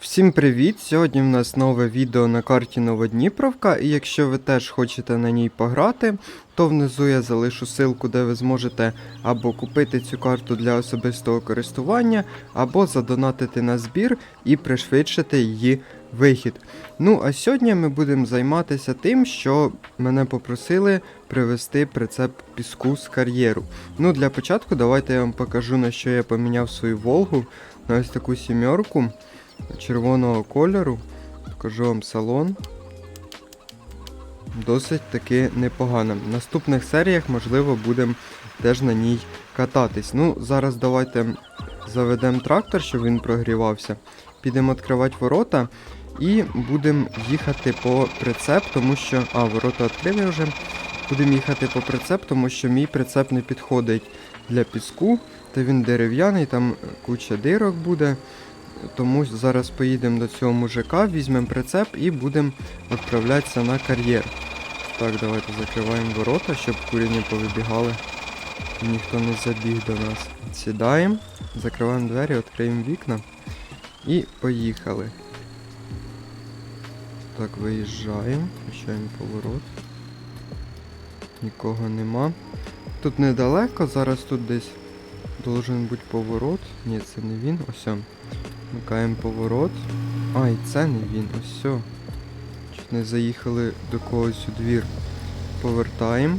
Всім привіт! Сьогодні в нас нове відео на карті Новодніпровка, і якщо ви теж хочете на ній пограти, то внизу я залишу ссылку, де ви зможете або купити цю карту для особистого користування, або задонатити на збір і пришвидшити її вихід. Ну а сьогодні ми будемо займатися тим, що мене попросили привезти прицеп піску з кар'єру. Ну для початку давайте я вам покажу на що я поміняв свою Волгу на ось таку сімерку червоного кольору. Покажу вам салон. Досить таки непогано. В наступних серіях, можливо, будемо теж на ній кататись. Ну, зараз давайте заведемо трактор, щоб він прогрівався. Підемо відкривати ворота і будемо їхати по прицеп, тому що. А, ворота відкрили вже. Будемо їхати по прицеп, тому що мій прицеп не підходить для піску, та він дерев'яний, там куча дирок буде. Тому зараз поїдемо до цього мужика, візьмемо прицеп і будемо відправлятися на кар'єр. Так, давайте закриваємо ворота, щоб курі не повибігали. Ніхто не забіг до нас. Сідаємо, закриваємо двері, відкриємо вікна і поїхали. Так, виїжджаємо, включаємо поворот. Нікого нема. Тут недалеко, зараз тут десь должен бути поворот. Ні, це не він, ось. Вмикаємо поворот. А, і це не він, ось все. Чуть не заїхали до когось у двір. Повертаємо.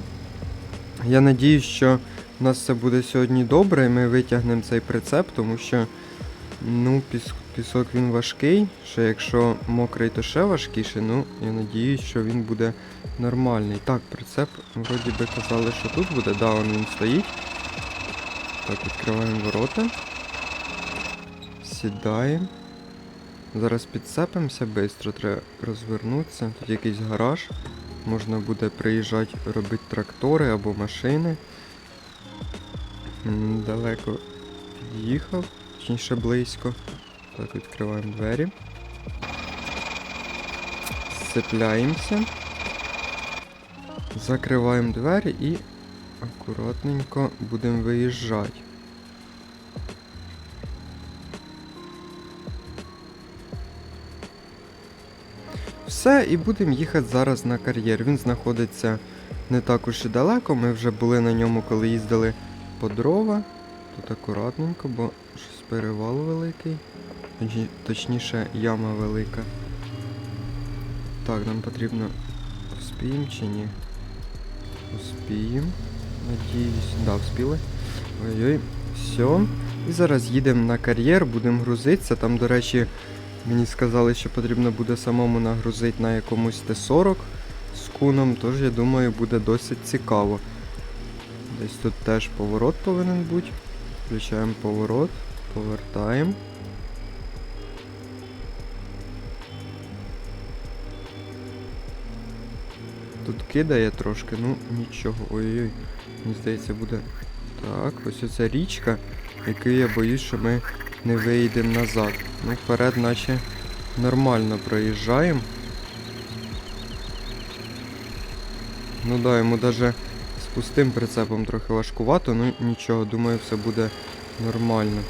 Я надіюсь, що у нас все буде сьогодні добре, і ми витягнемо цей прицеп, тому що ну, піс, пісок він важкий. Ще якщо мокрий, то ще важкіше. Ну, я надіюсь, що він буде нормальний. Так, прицеп, вроді би казали, що тут буде, да, він стоїть. Так, відкриваємо ворота. Сідаємо. Зараз підцепимося швидко, треба розвернутися. Тут якийсь гараж. Можна буде приїжджати робити трактори або машини. Далеко під'їхав, точніше близько. Так, відкриваємо двері. Сцепляємося. Закриваємо двері і акуратненько будемо виїжджати. Все, і будемо їхати зараз на кар'єр. Він знаходиться не так уж і далеко. Ми вже були на ньому, коли їздили по дрова. Тут акуратненько, бо щось перевал великий. Точніше, яма велика. Так, нам потрібно. Вспіємо чи ні? Успіємо. Надіюсь. Да, вспіли. Ой-ой. Все. І зараз їдемо на кар'єр, будемо грузитися. Там, до речі, Мені сказали, що потрібно буде самому нагрузити на якомусь Т-40 з куном, тож я думаю буде досить цікаво. Десь тут теж поворот повинен бути. Включаємо поворот, повертаємо. Тут кидає трошки, ну нічого. Ой-ой-ой, Мені здається буде. Так, ось оця річка, яку я боюсь, що ми не виїдемо назад. Ми вперед, наче нормально проїжджаємо. Ну да, йому даже з пустим прицепом трохи важкувато, ну нічого, думаю, все буде нормально.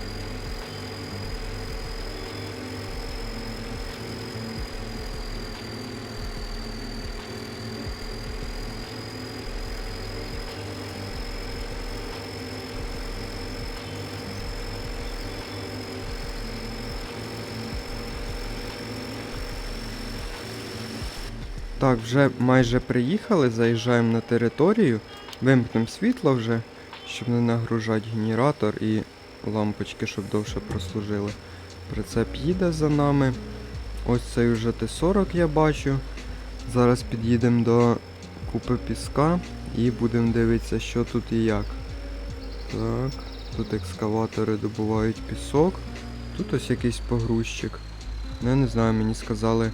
Так, вже майже приїхали, заїжджаємо на територію, вимкнемо світло вже, щоб не нагружати генератор і лампочки, щоб довше прослужили. Прицеп їде за нами. Ось цей вже Т-40 я бачу. Зараз під'їдемо до купи піска і будемо дивитися, що тут і як. Так, тут екскаватори добувають пісок. Тут ось якийсь погрузчик. Ну, я не знаю, мені сказали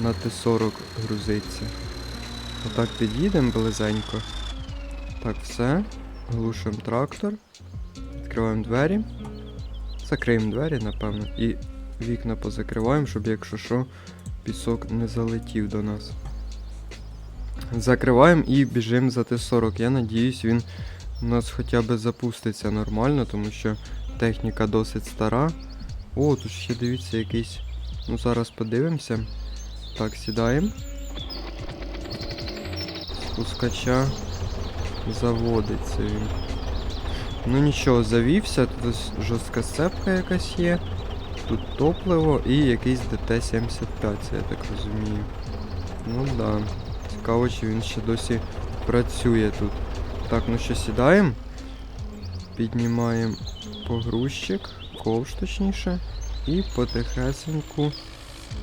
на Т-40 грузиться. Отак під'їдемо близенько. Так, все. Глушимо трактор. Відкриваємо двері. Закриємо двері, напевно. І вікна позакриваємо, щоб якщо що, пісок не залетів до нас. Закриваємо і біжимо за Т-40. Я надіюсь, він у нас хоча б запуститься нормально, тому що техніка досить стара. О, тут ще дивіться якийсь Ну, зараз подивимося. Так, сідаємо. Спускача заводиться він. Ну нічого, завівся, тут жорстка сцепка якась є. Тут топливо і якийсь ДТ-75, це я так розумію. Ну да. Цікаво, чи він ще досі працює тут. Так, ну що, сідаємо. Піднімаємо погрузчик, ковш точніше. І потихесеньку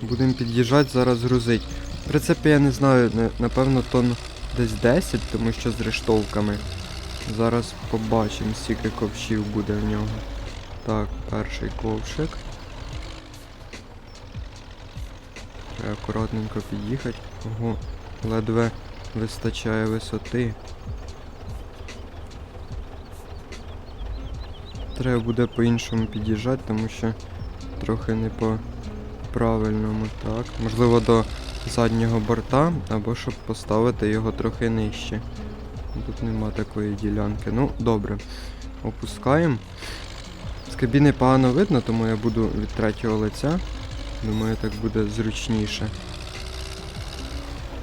будемо під'їжджати, зараз грузить. Прицепі я не знаю, напевно, тонн десь 10, тому що з рештовками. Зараз побачимо, скільки ковшів буде в нього. Так, перший ковшик. Треба акуратненько під'їхати. Ого, ледве вистачає висоти. Треба буде по-іншому під'їжджати, тому що трохи не по правильному, так. Можливо, до заднього борта, або щоб поставити його трохи нижче. Тут нема такої ділянки. Ну, добре. Опускаємо. З кабіни погано видно, тому я буду від третього лиця. Думаю, так буде зручніше.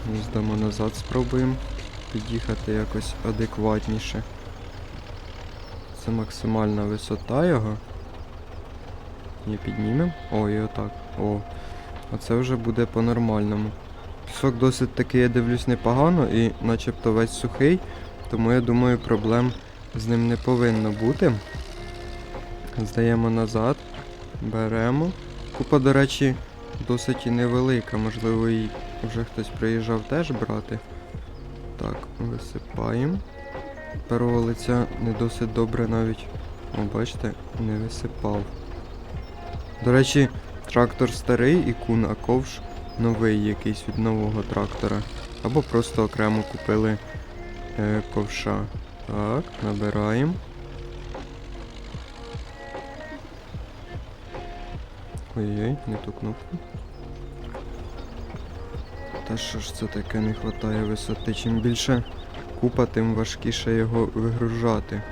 Ну, Здамо назад, спробуємо під'їхати якось адекватніше. Це максимальна висота його. І піднімемо. О, отак. О. Оце вже буде по-нормальному. Пісок досить таки, я дивлюсь, непогано і начебто весь сухий, тому я думаю, проблем з ним не повинно бути. Здаємо назад, беремо. Купа, до речі, досить і невелика, можливо, і вже хтось приїжджав теж брати. Так, висипаємо. Перого лиця не досить добре навіть. О, бачите, не висипав. До речі, трактор старий і кун, а ковш новий якийсь від нового трактора. Або просто окремо купили е, ковша. Так, набираємо. Ой-ой, не ту кнопку. Та що ж це таке не вистачає висоти? Чим більше купа, тим важкіше його вигружати.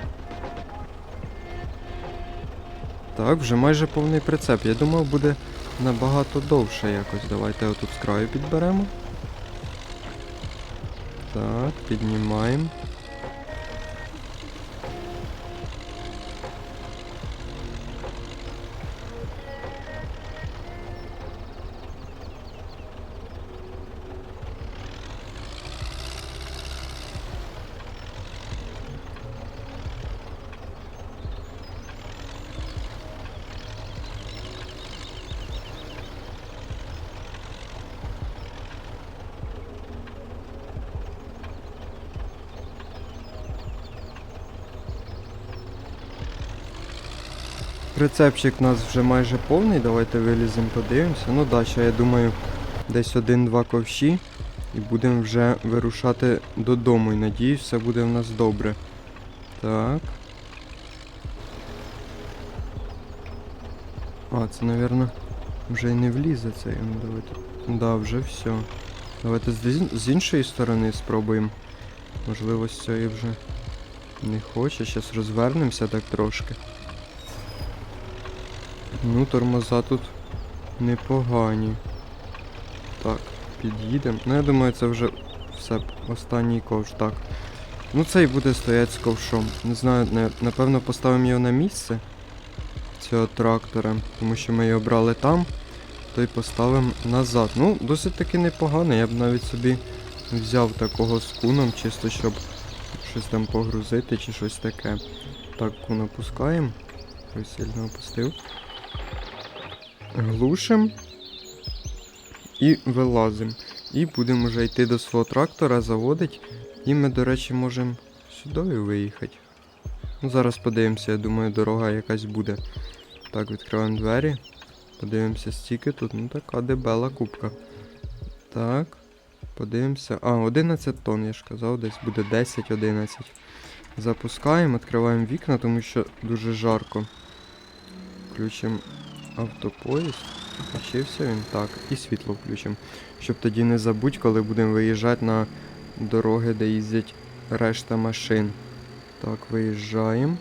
Так, вже майже повний прицеп. Я думав, буде набагато довше якось. Давайте отут з краю підберемо. Так, піднімаємо. Прицепчик у нас вже майже повний, давайте виліземо, подивимося. Ну да, ще я думаю, десь один-два ковші і будемо вже вирушати додому. І надіюсь, все буде в нас добре. Так. А, це, напевно, вже й не влізе цей. Ну, давайте. Да, вже все. Давайте з іншої сторони спробуємо. Можливо, з цієї вже не хоче. Зараз розвернемося так трошки. Ну, тормоза тут непогані. Так, під'їдемо. Ну, я думаю, це вже все, останній ковш. Так. Ну, цей буде стояти з ковшом. Не знаю, на- напевно, поставимо його на місце цього трактора, тому що ми його брали там, то й поставимо назад. Ну, досить таки непогано. Я б навіть собі взяв такого з куном, чисто щоб щось там погрузити чи щось таке. Так, кун опускаємо. Ой, сильно опустив. Глушим і вилазимо. І будемо вже йти до свого трактора, заводить. І ми, до речі, можемо сюди виїхати. Ну, зараз подивимося, я думаю, дорога якась буде. Так, відкриваємо двері. Подивимося, стільки тут. Ну така дебела кубка. Так. Подивимося. А, 11 тонн, я ж казав, десь буде 10-11. Запускаємо, відкриваємо вікна, тому що дуже жарко. Включимо автопоїзд. Включився він так. І світло включимо. Щоб тоді не забудь, коли будемо виїжджати на дороги, де їздять решта машин. Так, виїжджаємо.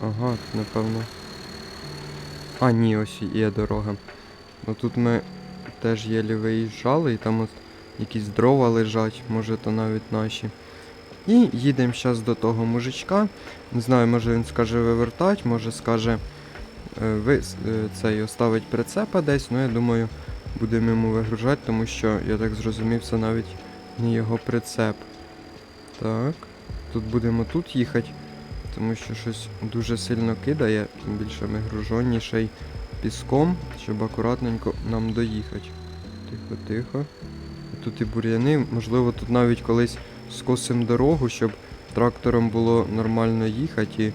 Ага, напевно. А, ні, ось і є дорога. Ну тут ми теж єлі виїжджали, і там от якісь дрова лежать, може то навіть наші. І їдемо зараз до того мужичка. Не знаю, може він скаже вивертать, може скаже ви, е, цей оставить прицепа десь, ну я думаю, будемо йому вигружати, тому що я так зрозумів, це навіть не його прицеп. Так, тут будемо тут їхати, тому що щось дуже сильно кидає, тим більше ми гружоніший піском, щоб акуратненько нам доїхати. Тихо, тихо. Тут і бур'яни, можливо, тут навіть колись скосимо дорогу, щоб трактором було нормально їхати і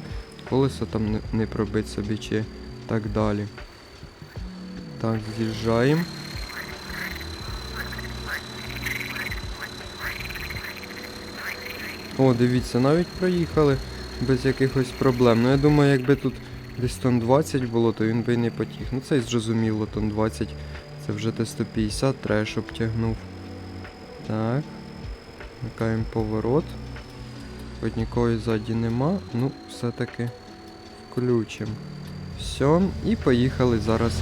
колесо там не, пробить собі чи так далі. Так, з'їжджаємо. О, дивіться, навіть проїхали без якихось проблем. Ну я думаю, якби тут десь тон 20 було, то він би і не потіг. Ну це й зрозуміло, тон 20. Це вже Т-150 треба, щоб тягнув. Так. Вмикаємо поворот. Хоч нікого ззаді нема, ну все-таки включимо. Все, і поїхали зараз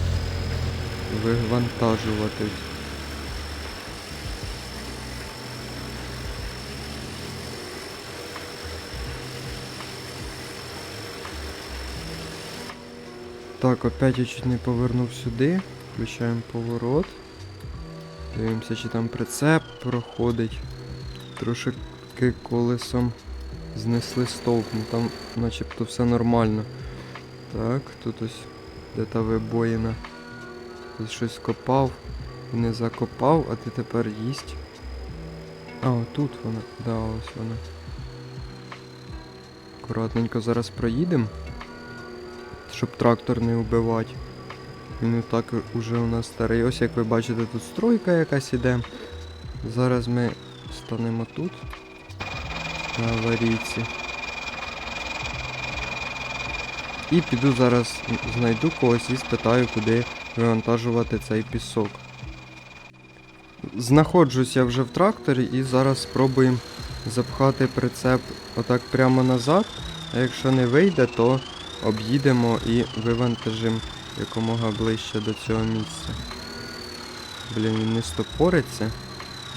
вивантажувати. Так, опять я чуть не повернув сюди. Включаємо поворот. Дивимося, чи там прицеп проходить. Трошки колесом знесли стовп, ну там начебто все нормально. Так, тут ось де та вибоїна. Тут щось копав, не закопав, а ти тепер їсть. А, отут вона. Да, ось вона. Акуратненько зараз проїдемо. Щоб трактор не вбивати. Він і так уже у нас старий. Ось як ви бачите, тут стройка якась іде. Зараз ми станемо тут. На аварійці. І піду зараз знайду когось і спитаю, куди вивантажувати цей пісок. Знаходжусь я вже в тракторі і зараз спробуємо запхати прицеп отак прямо назад. А якщо не вийде, то об'їдемо і вивантажимо якомога ближче до цього місця. Блін, він не стопориться.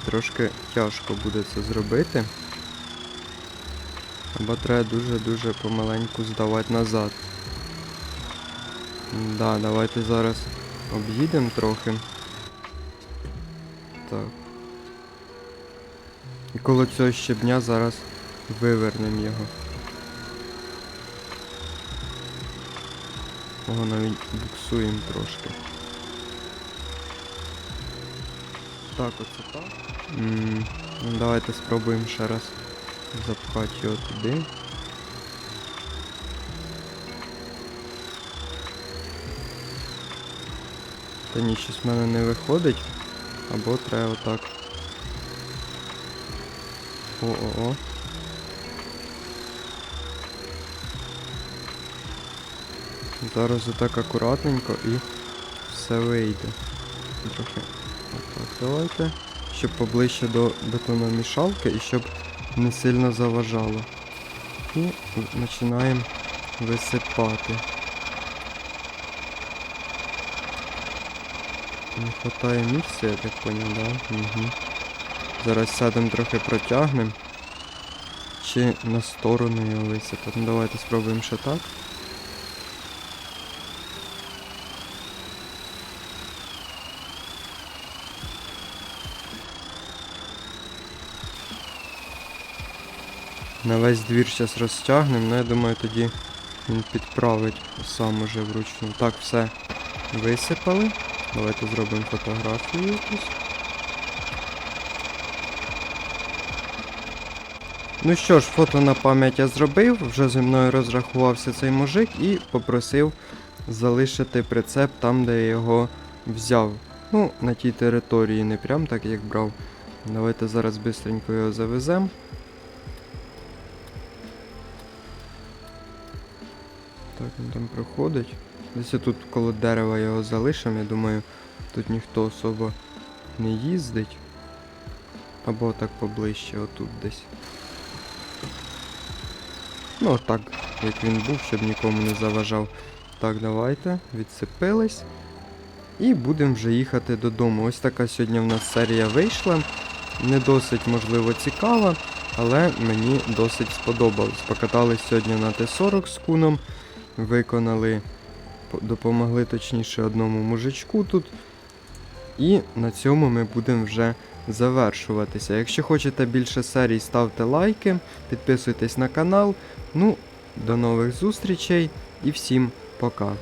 Трошки тяжко буде це зробити. Або треба дуже-дуже помаленьку здавати назад. Да, давайте зараз об'їдемо трохи. Так. І коло цього щебня зараз вивернемо його. Ого, навіть буксуємо трошки. Так, оце так. М, Ну, давайте спробуємо ще раз запхати його туди. Та ні, щось в мене не виходить. Або треба отак. О-о-о. Зараз отак акуратненько і все вийде. Трохи отак давайте. Щоб поближче до бетономішалки і щоб не сильно заважало. І починаємо висипати. Не вистачає місця, я так поняв, да? Угу. Зараз сядемо трохи протягнемо. Чи на сторону його висипати. Ну давайте спробуємо ще так. На весь двір зараз розтягнемо, ну я думаю тоді він підправить сам уже вручну. Так, все висипали. Давайте зробимо фотографію якусь. Ну що ж, фото на пам'ять я зробив, вже зі мною розрахувався цей мужик і попросив залишити прицеп там, де я його взяв. Ну, на тій території, не прям так як брав. Давайте зараз швидко його завеземо. Так, він там проходить. Десь тут коло дерева його залишимо, я думаю, тут ніхто особо не їздить. Або так поближче, отут десь. Ну, так, як він був, щоб нікому не заважав. Так, давайте, відсипились. І будемо вже їхати додому. Ось така сьогодні в нас серія вийшла. Не досить, можливо, цікава, але мені досить сподобалось. Покатались сьогодні на Т-40 з куном, виконали, допомогли точніше одному мужичку тут. І на цьому ми будемо вже завершуватися. Якщо хочете більше серій, ставте лайки, підписуйтесь на канал. Ну, до нових зустрічей і всім пока.